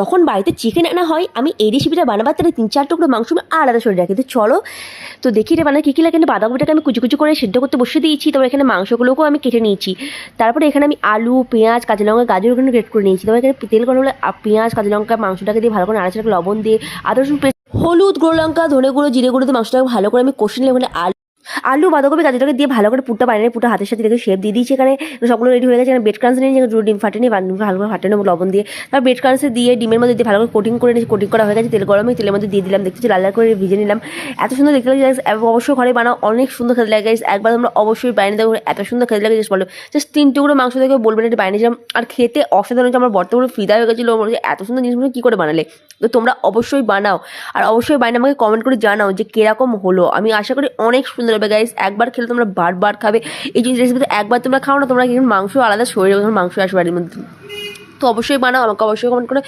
যখন বাড়িতে চিকেন আনা হয়, আমি এই রেসিপিটা বানাবার তাহলে তিন চার টুকরো মাংস আমি আলাদা সরে রাখি। তো চলো, তো দেখি এটা বানায় কী কী লাগে। বাঁধাকপিটাকে আমি কুচি কুচি করে সিদ্ধ করতে বসে দিয়েছি, তারপর এখানে মাংসগুলোকেও আমি কেটে নিয়েছি। তারপরে এখানে আমি আলু, পেঁয়াজ, কাঁচা লঙ্কা, গাজর ওখানে গ্রেট করে নিয়েছি। তারপর এখানে তেল গরম হলে পেঁয়াজ, কাঁচা লঙ্কা, মাংসটাকে দিয়ে ভালো করে নাড়াচাড়া লবণ দিয়ে আদা রসুন হলুদ, গুঁড়ো লঙ্কা, ধনে গুঁড়ো, জিরে গুঁড়ো দিয়ে মাংসটাকে ভালো করে আমি কষে নিলাম। ওখানে আলু আলু বাঁধাকপি গাজরটাকে দিয়ে ভালো করে পুরটা বানিয়ে পুরো হাতের সাথে রেখে শেপ দিয়ে দিয়েছি। এখানে সবগুলো রেডি হয়ে গেছে। বেড ক্রান্স নিয়ে দুটো ডিম ফাটে নিয়ে ভালো করে ফাটানো লবণ দিয়ে। তারপর বেড ক্রান্সে দিয়ে ডিমের মধ্যে দিয়ে ভালো করে কোটিং করে নিয়েছি। কোটিং করা হয়ে গেছে তেল গরমে তেলের মধ্যে দিয়ে দিলাম। দেখতেছি লাল করে ভিজে নিলাম। এত সুন্দর দেখতে লাগে অবশ্যই ঘরে বানাও। অনেক সুন্দর খেতে লাগে। একবার তোমরা অবশ্যই বানিয়ে দেবো এত সুন্দর খেতে লাগে। জাস্ট বলো। জাস্ট তিন টুকরো মাংস থেকে বলবেন এটা বানিয়েছিলাম আর খেতে অসাধারণ আমার বর্তমানে ফিদা হয়ে গেছিল। আমার এত সুন্দর জিনিসগুলো কী করে বানালে? তো তোমরা অবশ্যই বানাও। আর অবশ্যই বানিয়ে আমাকে কমেন্ট করে জানাও যে কীরকম হলো। আমি আশা করি অনেক সুন্দর হবে গাইস একবার খেলে তোমরা বারবার খাবে। এই জিনিস রেসিপিতে একবার তোমরা খাও না, তোমরা কিন্তু মাংস আলাদা শরীরে মাংস আসবে বাড়ির মধ্যে। তো অবশ্যই বানাও, আমাকে অবশ্যই কমেন্ট করে